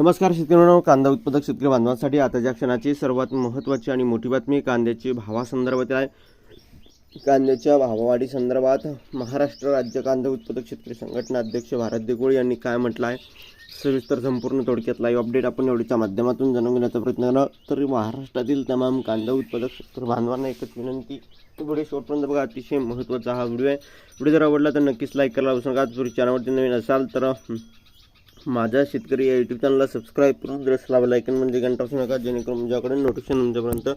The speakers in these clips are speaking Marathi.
नमस्कार शेतकऱ्यांनो कांदा उत्पादक शेतकरी बांधवांसाठी आताच्या क्षणाची सर्वात महत्त्वाची आणि मोठी बातमी कांद्याची भावासंदर्भात आहे. कांद्याच्या भाववाढी संदर्भात महाराष्ट्र राज्य कांदा उत्पादक शेतकरी संघटना अध्यक्ष भारत देगोळे यांनी काय म्हटलं आहे सविस्तर संपूर्ण थोडक्यात लाईव्ह अपडेट आपण एवढीच्या माध्यमातून जाणून घेण्याचा प्रयत्न केला तर महाराष्ट्रातील तमाम कांदा उत्पादक शेतकरी बांधवांना एकच विनंती पुढे व्हिडिओ शेवटपर्यंत बघा. अतिशय महत्त्वाचा हा व्हिडिओ आहे. व्हिडिओ जर आवडला तर नक्कीच लाईक करायला विसरू नका जर चॅनलवरती नवीन असाल तर माझ्या शेतकरी या यूट्यूब चॅनलला सबस्क्राईब करून जर लावा लायकन म्हणजे घंटा असू नका जेणेकरून तुमच्याकडे नोटिफिकेशन तुमच्यापर्यंत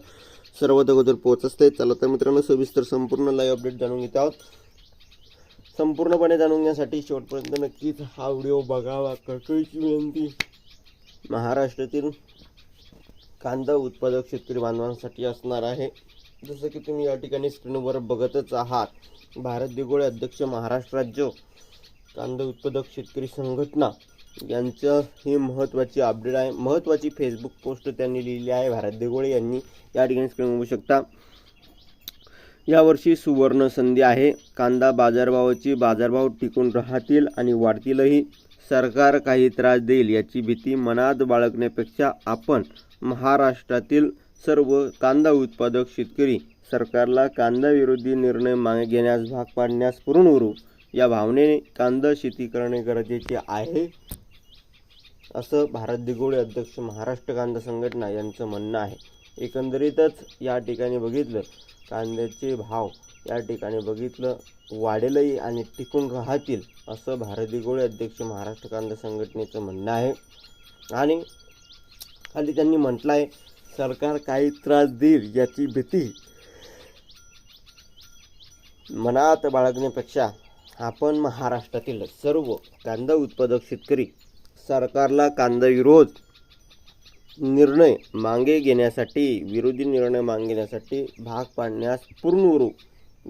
सर्वात अगोदर पोहोच असते चला तर मित्रांनो सविस्तर संपूर्ण लाईव्ह अपडेट जाणून घेत आहोत. संपूर्णपणे जाणून घेण्यासाठी शेवटपर्यंत नक्कीच हा व्हिडिओ बघावा. कळकळीची विनंती. महाराष्ट्रातील कांदा उत्पादक शेतकरी बांधवांसाठी असणार आहे. जसं की तुम्ही या ठिकाणी स्क्रीनवर बघतच आहात. भारत दिगोळे अध्यक्ष महाराष्ट्र राज्य कांदा उत्पादक शेतकरी संघटना यांचं ही महत्त्वाची अपडेट आहे. महत्त्वाची फेसबुक पोस्ट त्यांनी लिहिली आहे. भारत देगोळे यांनी या ठिकाणी स्क्रीन बघू शकता. यावर्षी सुवर्ण संधी आहे. कांदा बाजारभावाची बाजारभाव टिकून राहतील आणि वाढतीलही. सरकार काही त्रास देईल याची भीती मनात बाळगण्यापेक्षा आपण महाराष्ट्रातील सर्व कांदा उत्पादक शेतकरी सरकारला कांदा विरोधी निर्णय मागे घेण्यास भाग पाडण्यास पुरून उरू या भावनेने कांदा शेती करणे गरजेचे आहे. असं भारत दिगोळे अध्यक्ष महाराष्ट्र कांदा संघटना यांचं म्हणणं आहे. एकंदरीतच या ठिकाणी बघितलं कांद्याचे भाव या ठिकाणी बघितलं वाढेलही आणि टिकून राहतील असं भारत दिगोळे अध्यक्ष महाराष्ट्र कांदा संघटनेचं म्हणणं आहे. आणि खाली त्यांनी म्हटलं आहे सरकार काही त्रास देईल याची भीती मनात बाळगण्यापेक्षा आपण महाराष्ट्रातील सर्व कांदा उत्पादक शेतकरी सरकारला कांदा विरोध निर्णय मागे घेण्यासाठी विरोधी निर्णय मागे घेण्यासाठी भाग पाडण्यास पूर्ण उरू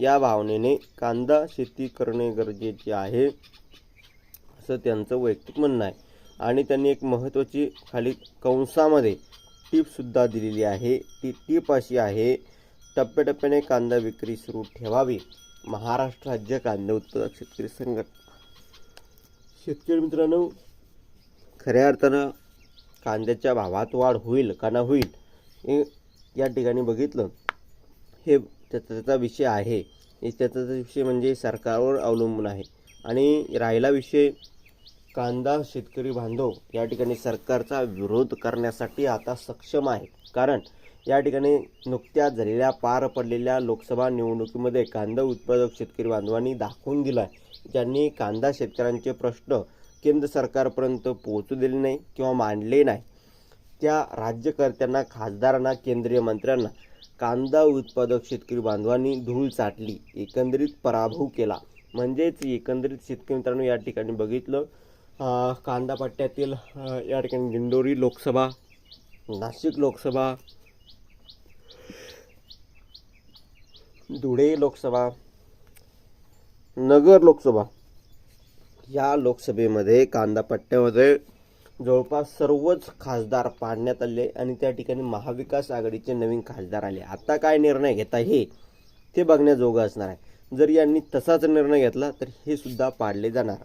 या भावनेने कांदा शेती करणे गरजेचे आहे असं त्यांचं वैयक्तिक म्हणणं आहे. आणि त्यांनी एक महत्त्वाची खाली कंसामध्ये टीपसुद्धा दिलेली आहे. ती टीप अशी आहे टप्प्याटप्प्याने कांदा विक्री सुरू ठेवावी. महाराष्ट्र राज्य कांदा उत्पादक शेतकरी संघटना. शेतकरी मित्रांनो खऱ्या अर्थानं कांद्याच्या भावात वाढ होईल का ना होईल हे या ठिकाणी बघितलं. हे त्याचा त्याचा विषय आहे. हे त्याचा विषय म्हणजे सरकारवर अवलंबून आहे. आणि राहिला विषय कांदा शेतकरी बांधव या ठिकाणी सरकारचा विरोध करण्यासाठी आता सक्षम आहे कारण या ठिकाणी नुकत्याच झालेल्या पार पडलेल्या लोकसभा निवडणुकीमध्ये कांदा उत्पादक शेतकरी बांधवांनी दाखवून दिला आहे ज्यांनी कांदा शेतकऱ्यांचे प्रश्न केंद्र सरकारपर्यंत पोहोचू दिले नाही किंवा मांडले नाही. त्या राज्यकर्त्यांना खासदारांना केंद्रीय मंत्र्यांना कांदा उत्पादक शेतकरी बांधवांनी धूळ चाटली एकंदरीत पराभव केला. म्हणजेच एकंदरीत शेतकरी मित्रांनो या ठिकाणी बघितलं कांदा पट्ट्यातील या ठिकाणी दिंडोरी लोकसभा नाशिक लोकसभा धुळे लोकसभा नगर लोकसभा या लोकसभेमध्ये कांदापट्ट्यामध्ये जवळपास सर्वच खासदार पाडण्यात आले आणि त्या ठिकाणी महाविकास आघाडीचे नवीन खासदार आले. आता काय निर्णय घेता हे ते बघण्याजोगं असणार आहे. जर यांनी तसाच निर्णय घेतला तर हे सुद्धा पाडले जाणार.